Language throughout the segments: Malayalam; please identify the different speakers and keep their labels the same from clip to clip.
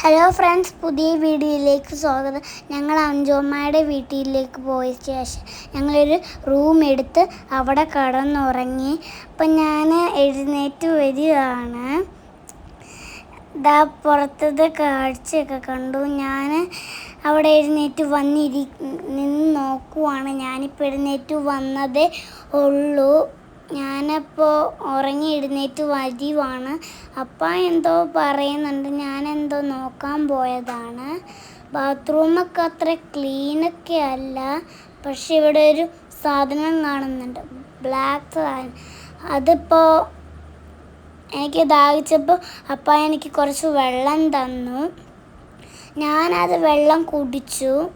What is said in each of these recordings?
Speaker 1: ഹലോ ഫ്രണ്ട്സ് പുതിയ വീഡിയോയിലേക്ക് സ്വാഗതം. ഞങ്ങൾ അഞ്ചോമ്മയുടെ വീട്ടിലേക്ക് പോയ ശേഷം ഞങ്ങളൊരു റൂം എടുത്ത് അവിടെ കടന്നുറങ്ങി. അപ്പം ഞാൻ എഴുന്നേറ്റ് വരികയാണ്. ഇതാ പുറത്തത്തെ കാഴ്ചയൊക്കെ കണ്ടു. ഞാൻ അവിടെ എഴുന്നേറ്റ് വന്നിരി നിന്ന് നോക്കുവാണ്. ഞാനിപ്പോൾ എഴുന്നേറ്റ് വന്നതേ ഉള്ളൂ. ഞാനപ്പോൾ ഉറങ്ങി എഴുന്നേറ്റ് വരുവാണ്. അപ്പ എന്തോ പറയുന്നുണ്ട്. ഞാനെന്തോ നോക്കാൻ പോയതാണ്. ബാത്റൂമൊക്കെ അത്ര ക്ലീനൊക്കെ അല്ല. പക്ഷെ ഇവിടെ ഒരു സാധനം കാണുന്നുണ്ട്. ബ്ലാക്ക് സാധനം. അതിപ്പോൾ എനിക്ക് ദാഹിച്ചപ്പോൾ അപ്പ എനിക്ക് കുറച്ച് വെള്ളം തന്നു. ഞാനത് വെള്ളം കുടിച്ചു.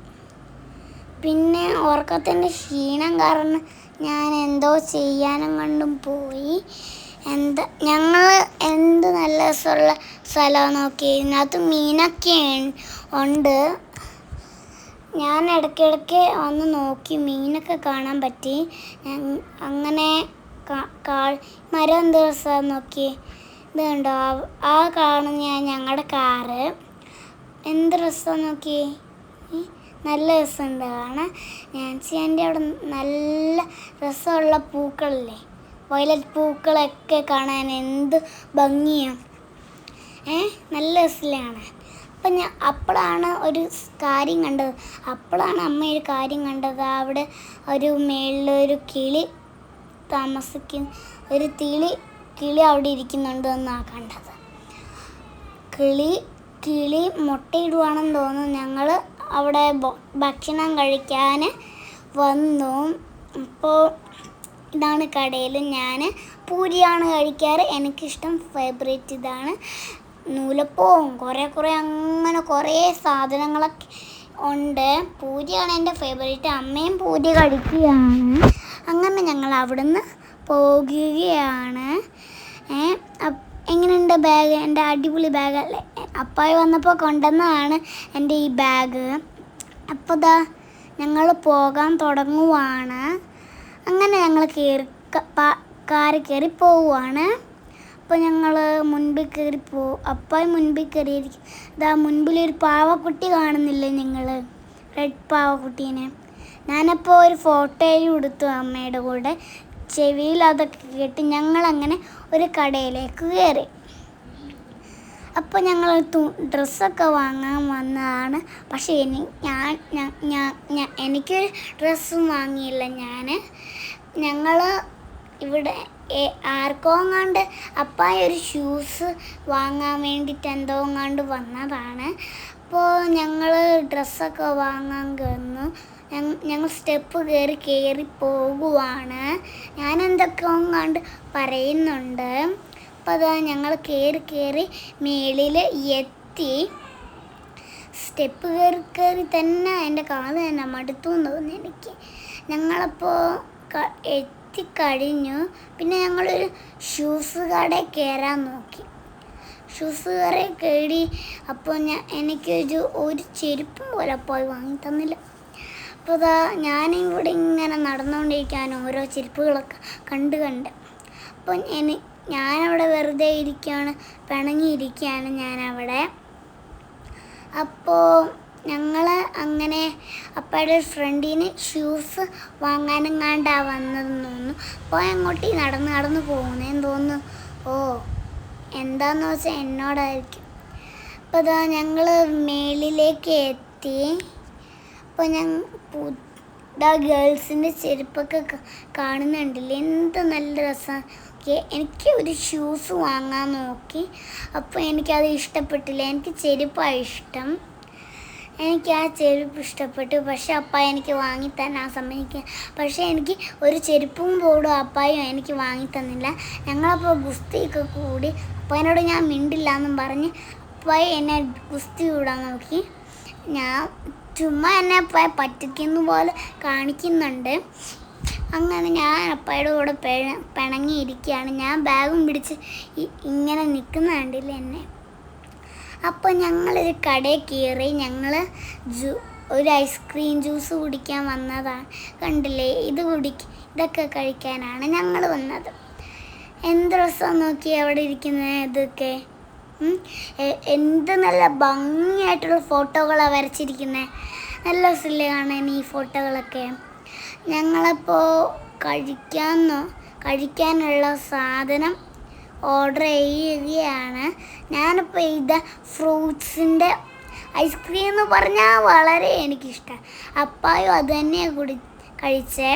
Speaker 1: പിന്നെ ഉറക്കത്തിന്റെ ക്ഷീണം കാരണം ഞാൻ എന്തോ ചെയ്യാനും കണ്ടും പോയി. എന്താ ഞങ്ങൾ എന്ത് നല്ല രസമുള്ള സ്ഥലമാണ് നോക്കി. ഇതിനകത്ത് മീനൊക്കെ ഉണ്ട്. ഞാൻ ഇടയ്ക്കിടയ്ക്ക് ഒന്ന് നോക്കി. മീനൊക്കെ കാണാൻ പറ്റി. അങ്ങനെ കാൾ മരം എന്ത് രസമാണ് നോക്കി. ഇത് കണ്ടോ? ആ- കാണുന്ന ഞാൻ ഞങ്ങളുടെ കാറ്. എന്ത് രസമാണ് നോക്കി? നല്ല രസമുണ്ട് കാണാൻ നാൻസി ആന്റെ അവിടെ നല്ല രസമുള്ള പൂക്കളില്ലേ? വയലറ്റ് പൂക്കളൊക്കെ കാണാൻ എന്ത് ഭംഗിയാണ് ഏ നല്ല രസമാണ് അപ്പം ഞാൻ അപ്പോഴാണ് ഒരു കാര്യം കണ്ടത്. അപ്പോഴാണ് അമ്മ ഒരു കാര്യം കണ്ടത്. അവിടെ ഒരു മേളിലൊരു കിളി താമസിക്കുന്ന ഒരു തിളി കിളി അവിടെ ഇരിക്കുന്നുണ്ട് എന്നാണ് കണ്ടത്. കിളി കിളി മുട്ടയിടുവാണെന്ന് തോന്നുന്നു ഞങ്ങൾ അവിടെ ഭക്ഷണം കഴിക്കാൻ വന്നു. അപ്പോൾ ഇതാണ് കടയിൽ ഞാൻ പൂരിയാണ് കഴിക്കാറ്. എനിക്കിഷ്ടം ഫേവറേറ്റ് ഇതാണ് നൂലപ്പവും. കുറേ കുറേ അങ്ങനെ കുറേ സാധനങ്ങളൊക്കെ ഉണ്ട്. പൂരിയാണ് എന്റെ ഫേവറേറ്റ് അമ്മയും പൂരി കഴിക്കുകയാണ്. അങ്ങനെ ഞങ്ങൾ അവിടുന്ന് പോകുകയാണ്. എങ്ങനെയുണ്ട് ബാഗ് എന്റെ അടിപൊളി ബാഗ് അല്ലേ? അപ്പായി വന്നപ്പോൾ കൊണ്ടുവന്നതാണ് എന്റെ ഈ ബാഗ് അപ്പോൾ ദാ ഞങ്ങൾ പോകാൻ തുടങ്ങുവാണ്. അങ്ങനെ ഞങ്ങൾ കയറി കാറ് കയറി പോവുകയാണ് അപ്പോൾ ഞങ്ങൾ മുൻപിൽ കയറി പോ അപ്പായി മുൻപിൽ കയറിയിരിക്കും ഇതാ മുൻപിലൊരു പാവക്കുട്ടി കാണുന്നില്ലേ നിങ്ങൾ റെഡ് പാവക്കുട്ടീനെ. ഞാനപ്പോൾ ഒരു ഫോട്ടോയും എടുത്തു അമ്മയുടെ കൂടെ. ചെവിയിൽ അതൊക്കെ കേട്ട് ഞങ്ങളങ്ങനെ ഒരു കടയിലേക്ക് കയറി അപ്പോൾ ഞങ്ങൾ ഡ്രസ്സൊക്കെ വാങ്ങാൻ വന്നതാണ്. പക്ഷേ എനി ഞാൻ ഞാൻ എനിക്കൊരു ഡ്രസ്സും വാങ്ങിയില്ല ഞാൻ ഞങ്ങൾ ഇവിടെ ആർക്കോങ്ങാണ്ട് ആർക്കോ അപ്പായ ഒരു ഷൂസ് വാങ്ങാൻ വേണ്ടിയിട്ട് എന്തോങ്ങാണ്ട് വന്നതാണ്. അപ്പോൾ ഞങ്ങൾ ഡ്രസ്സൊക്കെ വാങ്ങാൻ കയറുന്നു ഞങ്ങൾ സ്റ്റെപ്പ് കയറി കയറി പോകുവാണ് ഞാൻ എന്തൊക്കെ കണ്ട് പറയുന്നുണ്ട്. അപ്പോൾ അതാ ഞങ്ങൾ കയറി കയറി മേളിൽ എത്തി. സ്റ്റെപ്പ് കയറി കയറി തന്നെ എന്റെ കാൽ തന്നെ മടുത്തു എന്ന് തോന്നി എനിക്ക്. ഞങ്ങളപ്പോൾ എത്തിക്കഴിഞ്ഞു. പിന്നെ ഞങ്ങളൊരു ഷൂസ് കടയിൽ കയറാൻ നോക്കി. ഷൂസ് കടയിൽ കയറി അപ്പോൾ ഞാൻ എനിക്കൊരു ഒരു ചെരുപ്പും പോലെ പോയി വാങ്ങി തന്നില്ല. അപ്പോൾ ഇതാ ഞാനിവിടെ ഇങ്ങനെ നടന്നുകൊണ്ടിരിക്കാൻ ഓരോ ചെരുപ്പുകളൊക്കെ കണ്ട് കണ്ട്. അപ്പം എനി ഞാനവിടെ വെറുതെ ഇരിക്കുകയാണ് പിണങ്ങിയിരിക്കുകയാണ് ഞാനവിടെ. അപ്പോൾ ഞങ്ങൾ അങ്ങനെ അപ്പയുടെ ഫ്രണ്ടിന് ഷൂസ് വാങ്ങാനെങ്ങാണ്ടാ വന്നതെന്ന് തോന്നുന്നു. അപ്പോൾ അങ്ങോട്ട് നടന്ന് നടന്ന് പോകുന്നതെന്ന് തോന്നുന്നു. ഓ എന്താന്ന് വെച്ചാൽ എന്നോടായിരിക്കും. അപ്പോൾ ഇതാ ഞങ്ങൾ മേളിലേക്ക് എത്തി. അപ്പോൾ ഞാൻ ഇതാ ഗേൾസിന്റെ ചെരുപ്പൊക്കെ കാണുന്നുണ്ടല്ലേ? എന്ത് നല്ല രസം. എനിക്ക് ഒരു ഷൂസ് വാങ്ങാൻ നോക്കി. അപ്പോൾ എനിക്കത് ഇഷ്ടപ്പെട്ടില്ല. എനിക്ക് ചെരുപ്പാണ് ഇഷ്ടം. എനിക്ക് ആ ചെരുപ്പ് ഇഷ്ടപ്പെട്ടു. പക്ഷേ അപ്പ എനിക്ക് വാങ്ങി തരാൻ സമ്മതിക്കുക പക്ഷേ എനിക്ക് ഒരു ചെരുപ്പും ബോർഡും അപ്പായും എനിക്ക് വാങ്ങി തന്നില്ല ഞങ്ങളപ്പോൾ ഗുസ്തിയൊക്കെ കൂടി. അപ്പനോട് ഞാൻ മിണ്ടില്ല എന്നും പറഞ്ഞ് അപ്പായി എന്നെ ഗുസ്തി കൂടാൻ നോക്കി. ഞാൻ ചുമ്മാ എന്നെ അപ്പായ പറ്റിക്കുന്ന പോലെ കാണിക്കുന്നുണ്ട്. അങ്ങനെ ഞാൻ അപ്പായുടെ കൂടെ പിണങ്ങിയിരിക്കുകയാണ്. ഞാൻ ബാഗും പിടിച്ച് ഇങ്ങനെ നിൽക്കുന്ന കണ്ടില്ല എന്നെ? അപ്പോൾ ഞങ്ങളൊരു കടയിൽ കയറി ഞങ്ങൾ ജൂ ഒരു ഐസ്ക്രീം ജ്യൂസ് കുടിക്കാൻ വന്നതാണ്. കണ്ടില്ലേ? ഇത് കുടി ഇതൊക്കെ കഴിക്കാനാണ് ഞങ്ങൾ വന്നത്. എന്ത് രസം നോക്കി അവിടെ ഇരിക്കുന്നത് ഇതൊക്കെ? എന്ത് നല്ല ഭംഗിയായിട്ടുള്ള ഫോട്ടോകളാണ് വരച്ചിരിക്കുന്നത് നല്ല രസമില്ലേ കാണാൻ ഈ ഫോട്ടോകളൊക്കെ. ഞങ്ങളപ്പോൾ കഴിക്കാൻ കഴിക്കാനുള്ള സാധനം ഓർഡർ ചെയ്യുകയാണ്. ഞാനിപ്പോൾ ഇത് ഫ്രൂട്ട്സിന്റെ ഐസ്ക്രീം എന്ന് പറഞ്ഞാൽ വളരെ എനിക്കിഷ്ടമാണ് അപ്പായും അത് തന്നെയാണ് കുടി കഴിച്ചേ.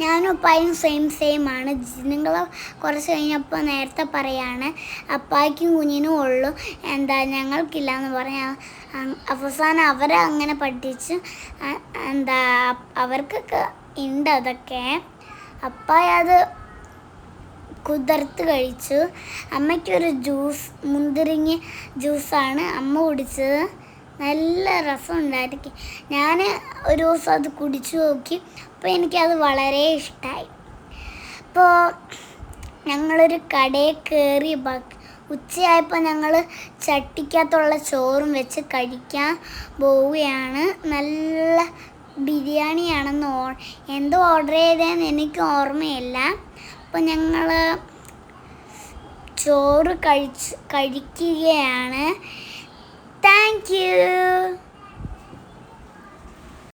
Speaker 1: ഞാനും ഉപ്പായും സെയിം സെയിം ആണ്. നിങ്ങൾ കുറച്ച് കഴിഞ്ഞപ്പോൾ നേരത്തെ പറയാണ് അപ്പായ്ക്കും കുഞ്ഞിനും ഉള്ളു. എന്താ ഞങ്ങൾക്കില്ല എന്ന് പറഞ്ഞാൽ അവസാനം അവരെ അങ്ങനെ പഠിച്ച് എന്താ അവർക്കൊക്കെ ഉണ്ട് അതൊക്കെ. അപ്പായ അത് കുതിർത്ത് കഴിച്ചു. അമ്മയ്ക്കൊരു ജ്യൂസ് മുന്തിരിങ്ങ ജ്യൂസാണ് അമ്മ കുടിച്ചത്. നല്ല രസമുണ്ടായിരിക്കും ഞാൻ ഒരു ദിവസം അത് കുടിച്ചു നോക്കി. അപ്പോൾ എനിക്കത് വളരെ ഇഷ്ടമായി അപ്പോൾ ഞങ്ങളൊരു കടയിൽ കയറി ഉച്ചയായപ്പോൾ ഞങ്ങൾ ചട്ടിക്കകത്തുള്ള ചോറും വെച്ച് കഴിക്കാൻ പോവുകയാണ്. നല്ല ബിരിയാണിയാണെന്ന് ഓ എന്തോ ഓർഡർ ചെയ്തതെന്ന് എനിക്ക് ഓർമ്മയില്ല. അപ്പോൾ ഞങ്ങൾ ചോറ് കഴിച്ച് കഴിക്കുകയാണ്. Thank you.